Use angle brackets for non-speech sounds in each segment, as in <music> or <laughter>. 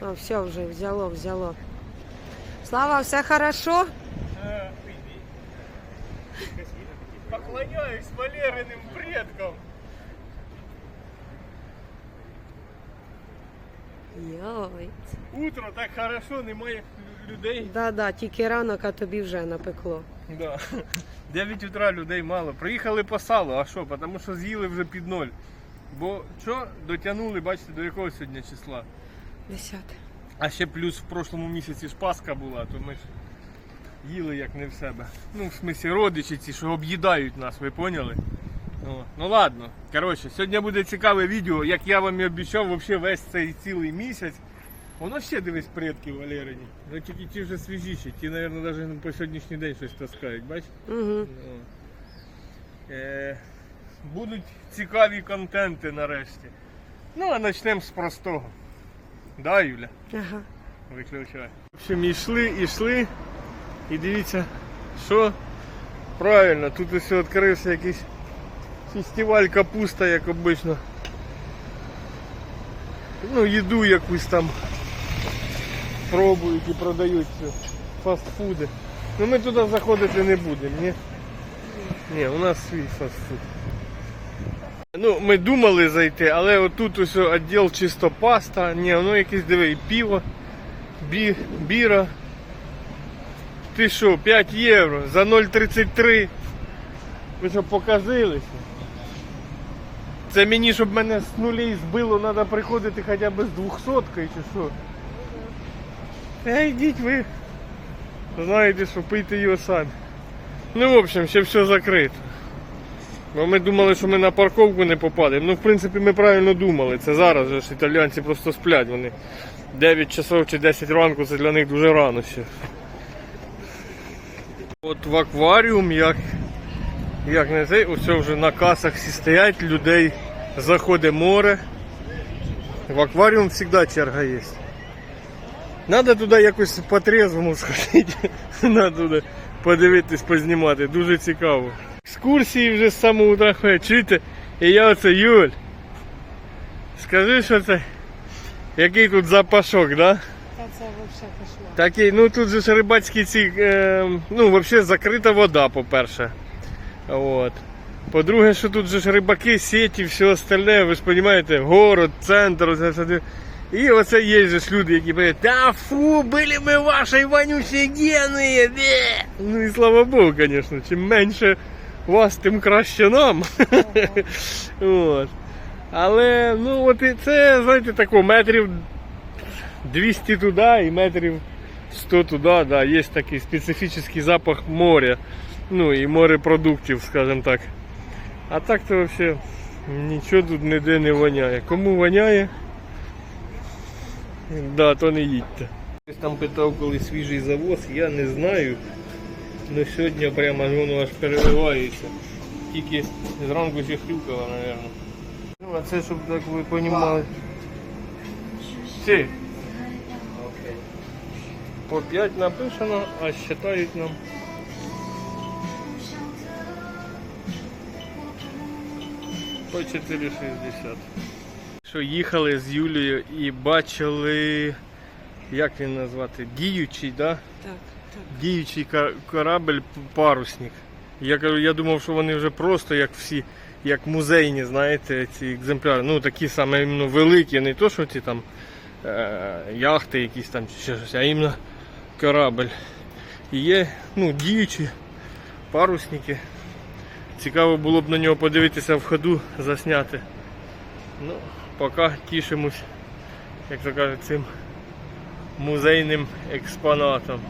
О, все вже взяло, взяло. Слава, все хорошо? Поклоняюсь Валериным предкам. Йой. Утро так хорошо, немає людей. Да-да, тільки ранок, а тобі вже напекло. Да. 9 утра людей мало. Приїхали по салу, а що? Тому що з'їли вже під ноль. Бо що дотягнули, бачите, до якого сьогодні числа. Десяте. А ще плюс в прошлому місяці ж Пасха була, то ми ж їли як не в себе. Ну, в смислі родичі ці, що об'їдають нас, ви поняли? О, ну ладно. Коротше, сьогодні буде цікаве відео, як я вам і обіцяв, вообще весь цей цілий місяць. Воно ще дивись предки Валерині. Ну тільки ті вже свіжіші, ті, мабуть, навіть по сьогоднішній день щось таскають, бачиш? Угу. Ну, Е, будуть цікаві контенти нарешті. Ну, а почнемо з простого. Да, Юля? Ага. Виключай. В общем, йшли, йшли. І дивіться, що правильно, тут ось відкрився якийсь фестиваль капуста, як обично. Ну, їду якусь там пробують і продають все. фастфуди. Ну ми туди заходити не будемо, ні? Ні, у нас свій фастфуд. Ну, ми думали зайти, але отут ось відділ чисто паста, ні, воно якесь диви, і пиво, бі, біра. Ти що, 5 євро за 0,33. Ви що показилися? Це мені, щоб мене з нулей збило, треба приходити хоча б з 200 чи що. Та йдіть ви. Знаєте, що пийте його самі. Ну, в общем, ще все закрито. Бо ми думали, що ми на парковку не попадемо. Ну, в принципі, ми правильно думали. Це зараз же ж італійці просто сплять. Вони 9 часов чи 10 ранку це для них дуже рано ще. От в акваріум, як, як не цей, ось вже на касах всі стоять, людей заходить море. В акваріум завжди черга є. Надо туди якось по-трезвому <laughs> сходити. Надо туди подивитись, познімати. Дуже цікаво. Екскурсії вже з самого утра ходять. Чуєте? І я оце Юль. Скажи, що це. Який тут запашок, да? Та це взагалі кошмар. Такий, ну тут же ж рибацькі ці, е, ну взагалі закрита вода, по-перше. От. По-друге, що тут же ж рибаки, сіті, все остальне, ви ж розумієте, город, центр, оце все. І оце є ж люди, які кажуть, та фу, були ми ваші вонючі гени. бе». Ну і слава Богу, звісно, чим менше вас, тим краще нам. <laughs> От. Але ну от і це, знаєте, тако метрів 200 туди і метрів 100 туди, да, є такий специфічний запах моря. Ну і морепродуктів, скажімо так. А так то взагалі нічого тут ніде не воняє. Кому воняє, да, то не їдьте. Там питав, коли свіжий завоз, я не знаю. Ну сьогодні прямо воно аж переливається. Тільки зранку ще хрюкало, мабуть. Ну, а це, щоб так ви розуміли. Всі. По 5 написано, а считають нам. По 4,60. Що їхали з Юлією і бачили, як він назвати, діючий, да? Так, так. Діючий корабль парусник. Я кажу, я думав, що вони вже просто як всі, як музейні, знаєте, ці екземпляри. Ну такі саме іменно великі, не то, що ці там е- яхти якісь там чи щось, а іменно корабль. І є ну, діючі парусники. Цікаво було б на нього подивитися в ходу, засняти. Ну, поки тішимось, як то кажуть, цим музейним експонатом.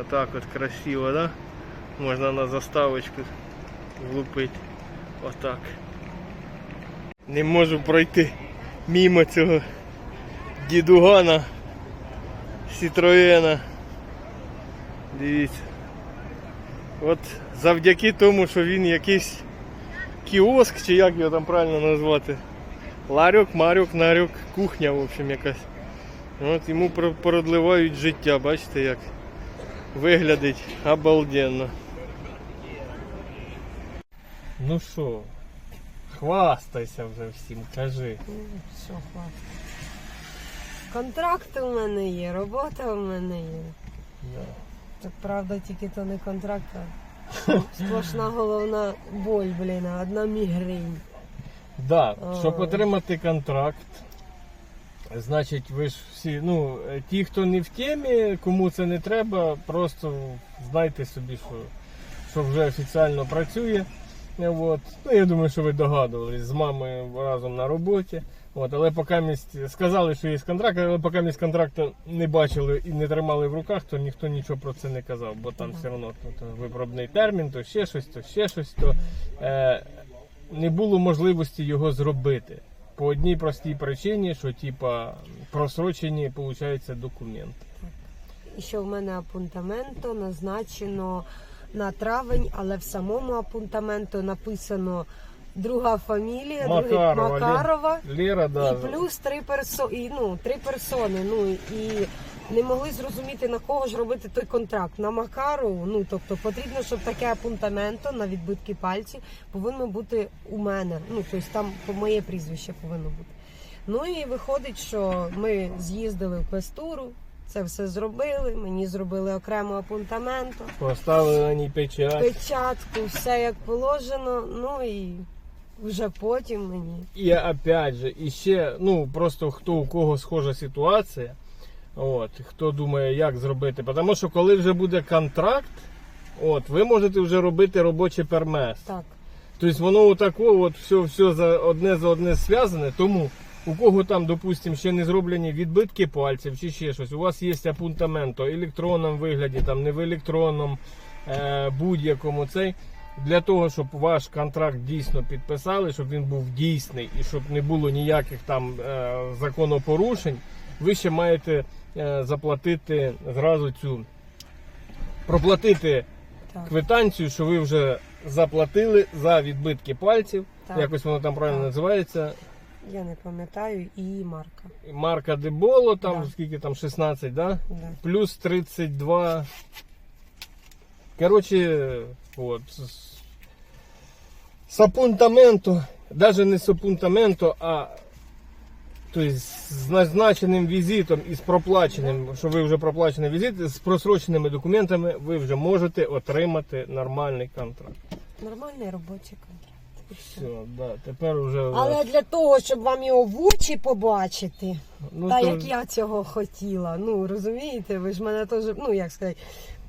Отак от красиво, да? Можна на заставочку влупити. Отак. Не можу пройти мимо цього дідугана Сітроєна. Дивіться. От завдяки тому, що він якийсь кіоск, чи як його там правильно назвати. Ларьок, марюк, нарюк, кухня, в общем, якась. От йому продливають життя, бачите як виглядить обалденно. Ну що, хвастайся вже всім, кажи. Ну, Що хвастати. Контракт у мене є, робота у мене є. Да. Так правда, тільки то не контракт, а сплошна головна боль, блін, а одна мігрень. Да, щоб отримати контракт, значить, ви ж всі, ну, е, ті, хто не в темі, кому це не треба, просто знайте собі, що, що вже офіційно працює. Е, От. Ну, я думаю, що ви догадувались з мамою разом на роботі. От, але поки місць сказали, що є контракт, але поки місць контракту не бачили і не тримали в руках, то ніхто нічого про це не казав, бо там все одно то випробний термін, то ще щось, то ще щось, то е, не було можливості його зробити. По одній простій причині, що типа просрочені, виходить, документи. І що в мене апунтаменто назначено на травень, але в самому апунтаменто написано друга фамілія, Макарова, Макарова. Лера, да. І плюс три персо... і, ну, три персони. Ну і не могли зрозуміти на кого ж робити той контракт. На Макарову, ну тобто потрібно, щоб таке апунтаменто на відбитки пальців повинно бути у мене. Ну тобто там по моє прізвище повинно бути. Ну і виходить, що ми з'їздили в квестуру, це все зробили. Мені зробили окремо апунтаменто, Поставили на ній печать. печатку, все як положено. Ну і вже потім мені. І опять же, і ще, ну просто хто у кого схожа ситуація, от, хто думає, як зробити. Тому що коли вже буде контракт, от, ви можете вже робити робочий пермес. Так. Тобто воно отако, от все, все за одне за одне зв'язане. Тому у кого там, допустимо, ще не зроблені відбитки пальців чи ще щось, у вас є апунтаменто в електронному вигляді, там не в електронному, е, будь-якому цей. Для того, щоб ваш контракт дійсно підписали, щоб він був дійсний і щоб не було ніяких там е, законопорушень, ви ще маєте е, заплатити зразу цю проплатити Так. квитанцію, що ви вже заплатили за відбитки пальців. Так. Якось воно там правильно Так. називається. Я не пам'ятаю і марка. Марка Деболо, там Да. скільки там 16, да? Да. Плюс 32. Коротше, от. З навіть не з апунтаменто, а тобто, з назначеним візитом і з проплаченим, що ви вже проплачений візит, з просроченими документами ви вже можете отримати нормальний контракт. Нормальний робочий контракт. І все. Все, да, тепер вже. Але для того, щоб вам його в очі побачити, ну, та то- як я цього хотіла. Ну розумієте, ви ж мене теж, ну як сказати,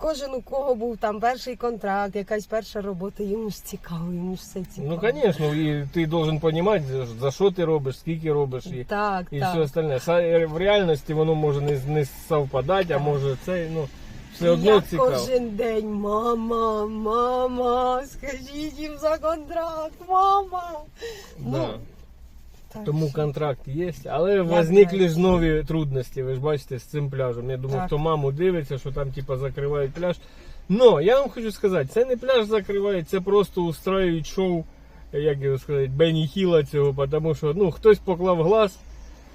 кожен у кого був там перший контракт, якась перша робота, йому ж цікаво, йому ж все цікаво. Ну, звісно, і ти должен розуміти, за що ти робиш, скільки робиш і, Так, і так. все остальне. В реальності воно може не, не совпадати, а може це, ну, все одно я цікаво. кожен день, мама, мама, скажіть їм за контракт, мама. Да. Ну, так Тому що- контракт є, але Я возникли знаю. ж нові трудності, ви ж бачите, з цим пляжем. Я думаю, Так. хто маму дивиться, що там типа закривають пляж. Но я вам хочу сказати, це не пляж закривають, це просто устраюють шоу, як його сказати, Бенні Хіла цього, тому що ну, хтось поклав глаз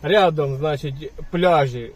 рядом, значить, пляжі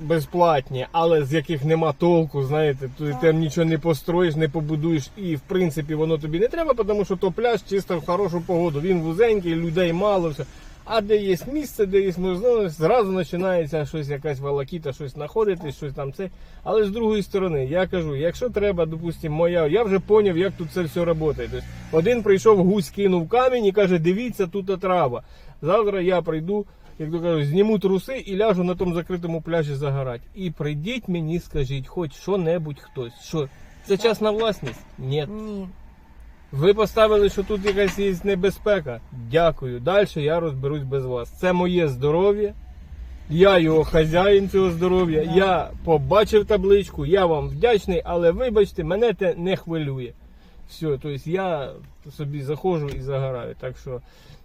безплатні, але з яких нема толку, знаєте, ти Так. там нічого не построїш, не побудуєш, і в принципі воно тобі не треба, тому що то пляж чисто в хорошу погоду. Він вузенький, людей мало. Все. А де є місце, де є можливість, зразу починається щось, якась волокіта, щось знаходити, щось там це. Але з другої сторони, я кажу, якщо треба, допустимо, моя, я вже зрозумів, як тут це все працює. Тобто, один прийшов, гусь кинув камінь і каже, дивіться, тут трава. Завтра я прийду, як то кажуть, зніму труси і ляжу на тому закритому пляжі загорати. І прийдіть мені, скажіть, хоч що-небудь хтось. Що? Це частна власність? Ні. Ні. Ви поставили, що тут якась є небезпека. Дякую. Далі я розберусь без вас. Це моє здоров'я. Я його хазяїн цього здоров'я. Да. Я побачив табличку, я вам вдячний, але вибачте, мене це не хвилює. Все, тобто я собі заходжу і загораю. Так що,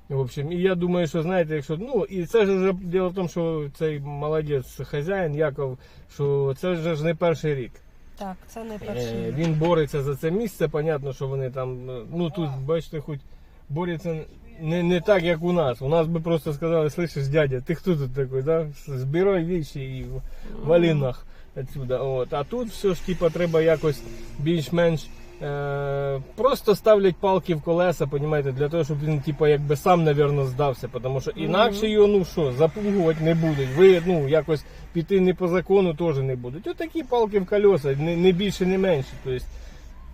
в общем, і я думаю, що знаєте, якщо ну і це ж вже діло в тому, що цей молодець хазяїн Яков, що це ж не перший рік. Так, це не Е, перший. Він бореться за це місце. Понятно, що вони там. е, Ну тут, бачите, хоч борються не, не так, як у нас. У нас би просто сказали, слышиш, дядя, ти хто тут такий, да? Збирай вічі і в- валінах отсюда. От. А тут все ж типа треба якось більш-менш просто ставлять палки в колеса, понімаєте, для того, щоб він, типу, якби сам, напевно, здався. Тому що інакше його, ну що, запугувати не будуть. Ви, ну, якось піти не по закону теж не будуть. Отакі палки в колеса, не, не більше, не менше. Тобто,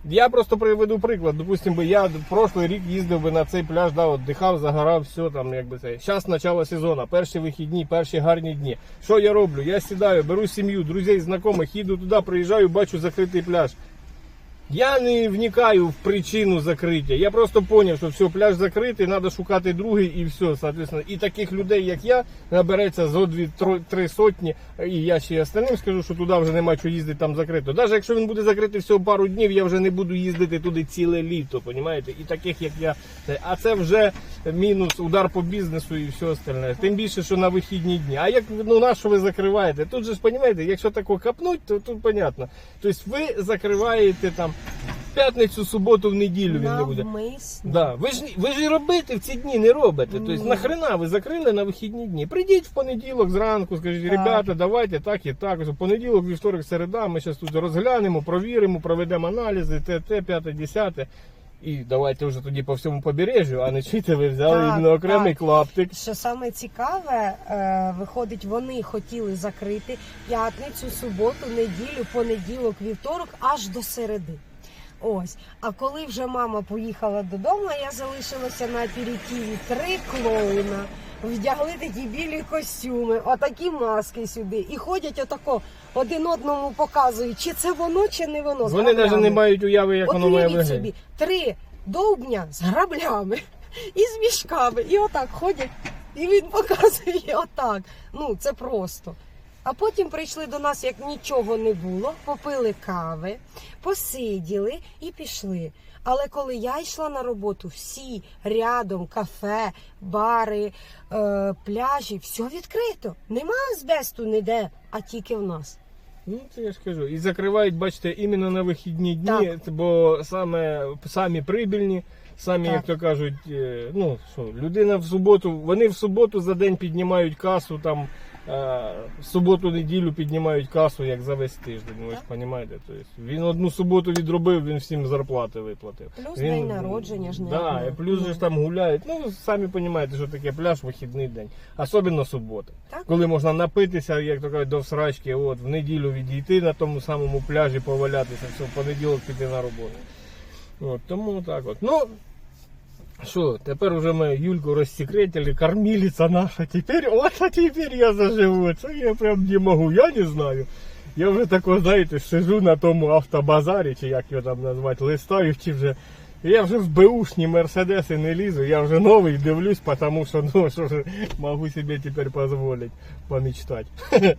я просто приведу приклад. Допустим, би я в прошлий рік їздив би на цей пляж, да, дихав, загорав, все там, якби це. Зараз начало сезону, перші вихідні, перші гарні дні. Що я роблю? Я сідаю, беру сім'ю, друзей, знайомих, їду туди, приїжджаю, бачу закритий пляж. Я не вникаю в причину закриття. Я просто зрозумів, що все, пляж закритий, треба шукати другий і все. Соответственно. І таких людей, як я, набереться зо дві три сотні. І я ще й остальним скажу, що туди вже нема чого їздити, там закрито. Навіть якщо він буде закритий всього пару днів, я вже не буду їздити туди ціле літо, понімаєте? І таких, як я. А це вже мінус, удар по бізнесу і все остальне. Тим більше, що на вихідні дні. А як ну на що ви закриваєте? Тут же ж понімаєте, якщо тако капнуть, то тут понятно. Тобто ви закриваєте там п'ятницю, суботу, в неділю він не буде. Навмисно. Да. Ви ж ви ж і робити в ці дні не робите. Тобто Ні. нахрена ви закрили на вихідні дні. Прийдіть в понеділок зранку, скажіть, Так. ребята, давайте так і так. В понеділок, вівторок, середа, ми зараз тут розглянемо, провіримо, проведемо аналізи, те, те, п'яте, десяте. І давайте вже тоді по всьому побережжю, а не чити ви взяли Так, іменно окремий так. клаптик. Що саме цікаве, е, виходить, вони хотіли закрити п'ятницю, суботу, неділю, понеділок, вівторок аж до середи. Ось. А коли вже мама поїхала додому, я залишилася на аперитиві три клоуна. Вдягли такі білі костюми, отакі маски сюди. І ходять отако один одному показують, чи це воно, чи не воно. Вони навіть не мають уяви, як От воно має виглядати. собі, три довбня з граблями <laughs> і з мішками. І отак ходять, і він <laughs> показує отак. Ну, це просто. А потім прийшли до нас, як нічого не було, попили кави, посиділи і пішли. Але коли я йшла на роботу, всі рядом кафе, бари, е, пляжі, все відкрито. Нема азбесту ніде, а тільки в нас. Ну, це я ж кажу. І закривають, бачите, іменно на вихідні дні, бо саме самі прибільні, самі, Так. як то кажуть, е, ну що, людина в суботу, вони в суботу за день піднімають касу, там в суботу-неділю піднімають касу, як за весь тиждень. Ви ж розумієте? Тобто, він одну суботу відробив, він всім зарплати виплатив. Плюс Він- день народження ж не Да, і плюс же ж там гуляють. Ну, самі розумієте, що таке пляж вихідний день. Особливо субота. Так. Коли можна напитися, як то кажуть, до всрачки, от, в неділю відійти на тому самому пляжі, повалятися, все, в понеділок піти на роботу. От, тому так от. Ну, що, тепер вже ми Юльку розсекретили, кормилиця наша. Тепер, от, а тепер я заживу. Це я прям не можу, я не знаю. Я вже тако, знаєте, сижу на тому автобазарі, чи як його там назвати, листаю, чи вже. Я вже в беушні мерседеси не лізу, я вже новий дивлюсь, тому що ну, що ж, можу собі тепер дозволити помічтати. <laughs>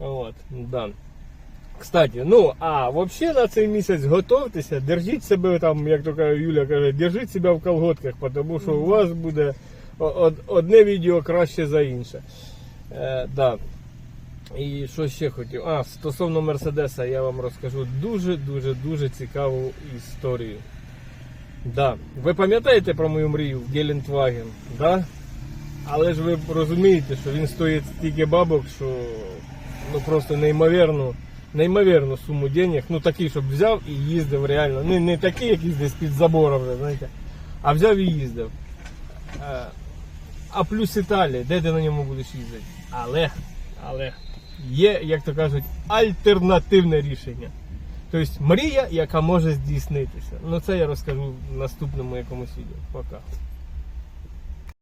От, да. Кстати, ну а взагалі на цей місяць готовтеся, держіть себе там, як то каже Юля каже, держіть себе в колготках, тому що у вас буде одне відео краще за інше. Е, да. І що ще хотів? А, стосовно Мерседеса я вам розкажу дуже-дуже дуже цікаву історію. Да. Ви пам'ятаєте про мою мрію в Гелендваген? Да? Але ж ви розумієте, що він стоїть стільки бабок, що ну просто неймовірну, неймовірну суму денег. Ну такий, щоб взяв і їздив реально. Не, не такий, якийсь десь під забором, знаєте, а взяв і їздив. Е, А плюс Італія, де ти на ньому будеш їздити? Але, але є, як то кажуть, альтернативне рішення. Тобто мрія, яка може здійснитися. Ну це я розкажу в наступному якомусь відео. Пока.